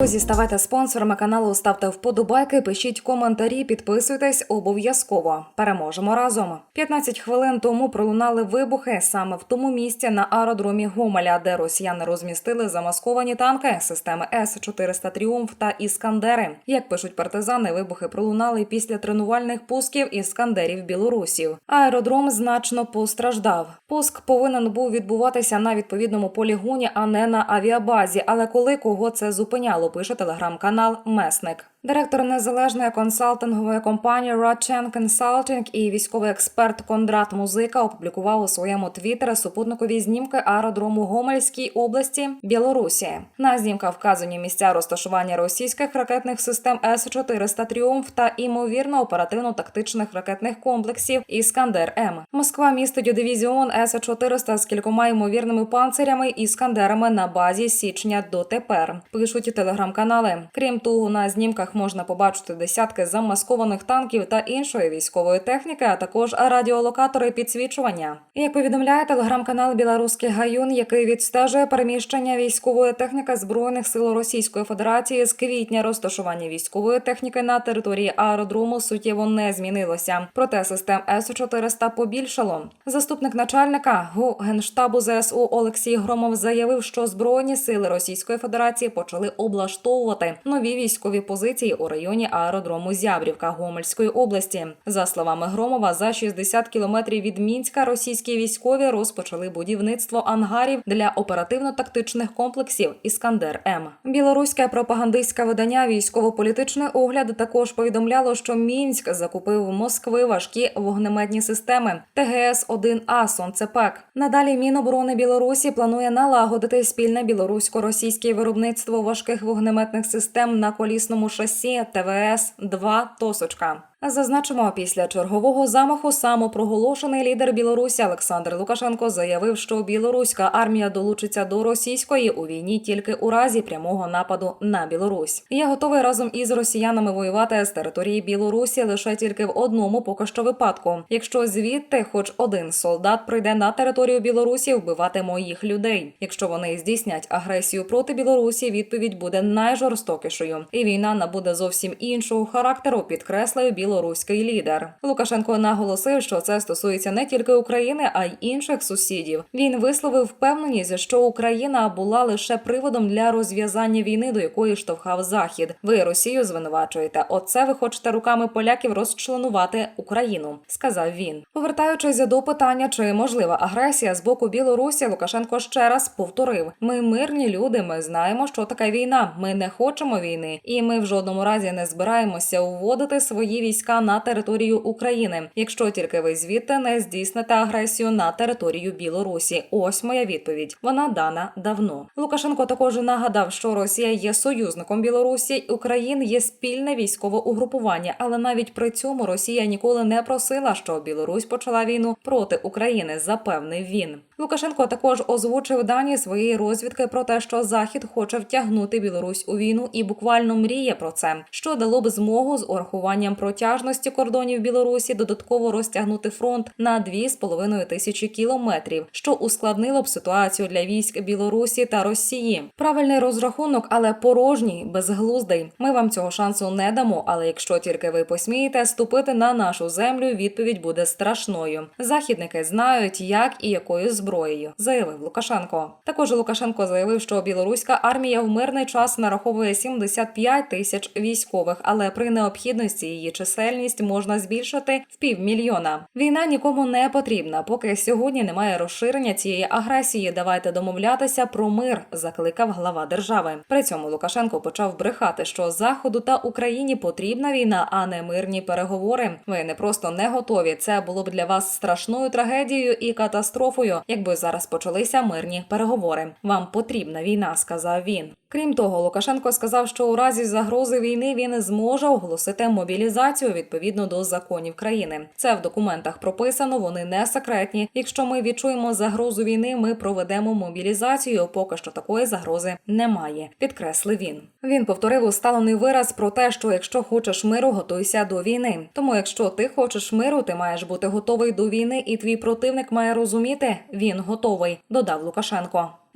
Друзі, ставайте спонсорами каналу, ставте вподобайки, пишіть коментарі, підписуйтесь обов'язково. Переможемо разом. 15 хвилин тому пролунали вибухи саме в тому місці на аеродромі Гомеля, де росіяни розмістили замасковані танки системи С-400 Тріумф та Іскандери. Як пишуть партизани, вибухи пролунали після тренувальних пусків іскандерів білорусів. Аеродром значно постраждав. Пуск повинен був відбуватися на відповідному полігоні, а не на авіабазі. Але коли кого це зупиняло, пише телеграм-канал Месник. Директор незалежної консалтингової компанії Rodchen Consulting і військовий експерт Кондрат Музика опублікував у своєму твіттері супутникові знімки аеродрому Гомельській області Білорусі. На знімках вказані місця розташування російських ракетних систем С-400 Тріумф та імовірно оперативно-тактичних ракетних комплексів Іскандер М. Москва містить дивізіон С-400 з кількома ймовірними панцирями і іскандерами на базі січня дотепер. Пишуть телеграм-канали. Крім того, на знімках можна побачити десятки замаскованих танків та іншої військової техніки, а також радіолокатори підсвічування. Як повідомляє телеграм-канал Білоруський Гаюн, який відстежує переміщення військової техніки збройних сил Російської Федерації з квітня розташування військової техніки на території аеродрому суттєво не змінилося. Проте систем С-400 побільшало. Заступник начальника ГУ генштабу ЗСУ Олексій Громов заявив, що збройні сили Російської Федерації почали облаштовувати нові військові позиції у районі аеродрому Зябрівка Гомельської області. За словами Громова, за 60 кілометрів від Мінська російські військові розпочали будівництво ангарів для оперативно-тактичних комплексів Іскандер М. Білоруське пропагандистське видання Військово-політичний огляд також повідомляло, що Мінськ закупив в Москви важкі вогнеметні системи ТГС 1 А «Сонцепек». Надалі Міноборони Білорусі планує налагодити спільне білорусько-російське виробництво важких вогнеметних систем на колісному шасі ТВС 2 Тосочка. Зазначимо, після чергового замаху самопроголошений лідер Білорусі Олександр Лукашенко заявив, що білоруська армія долучиться до російської у війні тільки у разі прямого нападу на Білорусь. Я готовий разом із росіянами воювати з території Білорусі лише тільки в одному поки що випадку. Якщо звідти хоч один солдат прийде на територію Білорусі вбивати моїх людей. Якщо вони здійснять агресію проти Білорусі, відповідь буде найжорстокішою, і війна набуде зовсім іншого характеру. Підкреслив білоруський лідер. Лукашенко наголосив, що це стосується не тільки України, а й інших сусідів. Він висловив впевненість, що Україна була лише приводом для розв'язання війни, до якої штовхав Захід. Ви Росію звинувачуєте. Оце ви хочете руками поляків розчленувати Україну, сказав він. Повертаючись до питання, чи можлива агресія з боку Білорусі, Лукашенко ще раз повторив: ми мирні люди. Ми знаємо, що таке війна. Ми не хочемо війни, і ми в жодному разі не збираємося уводити свої війська на територію України, якщо тільки ви звідти не здійсните агресію на територію Білорусі. Ось моя відповідь. Вона дана давно. Лукашенко також нагадав, що Росія є союзником Білорусі, України є спільне військове угрупування, але навіть при цьому Росія ніколи не просила, щоб Білорусь почала війну проти України. Запевнив він. Лукашенко також озвучив дані своєї розвідки про те, що Захід хоче втягнути Білорусь у війну і буквально мріє про це, що дало б змогу з урахуванням протяжності кордонів Білорусі додатково розтягнути фронт на 2,5 тисячі кілометрів, що ускладнило б ситуацію для військ Білорусі та Росії. Правильний розрахунок, але порожній, безглуздий. Ми вам цього шансу не дамо. Але якщо тільки ви посмієте ступити на нашу землю, відповідь буде страшною. Західники знають, як і якою зброєю, заявив Лукашенко. Також Лукашенко заявив, що білоруська армія в мирний час нараховує 75 тисяч військових, але при необхідності її чисельність можна збільшити в півмільйона. Війна нікому не потрібна, поки сьогодні немає розширення цієї агресії. Давайте домовлятися про мир, закликав глава держави. При цьому Лукашенко почав брехати, що заходу та Україні потрібна війна, а не мирні переговори. Ви не просто не готові. Це було б для вас страшною трагедією і катастрофою, якби зараз почалися мирні переговори. Вам потрібна війна, сказав він. Крім того, Лукашенко сказав, що у разі загрози війни він зможе оголосити мобілізацію відповідно до законів країни. Це в документах прописано, вони не секретні. Якщо ми відчуємо загрозу війни, ми проведемо мобілізацію. Поки що такої загрози немає. Підкреслив він. Він повторив усталений вираз про те, що якщо хочеш миру, готуйся до війни. Тому, якщо ти хочеш миру, ти маєш бути готовий до війни, і твій противник має розуміти, він готовий. Додав Лукашенко.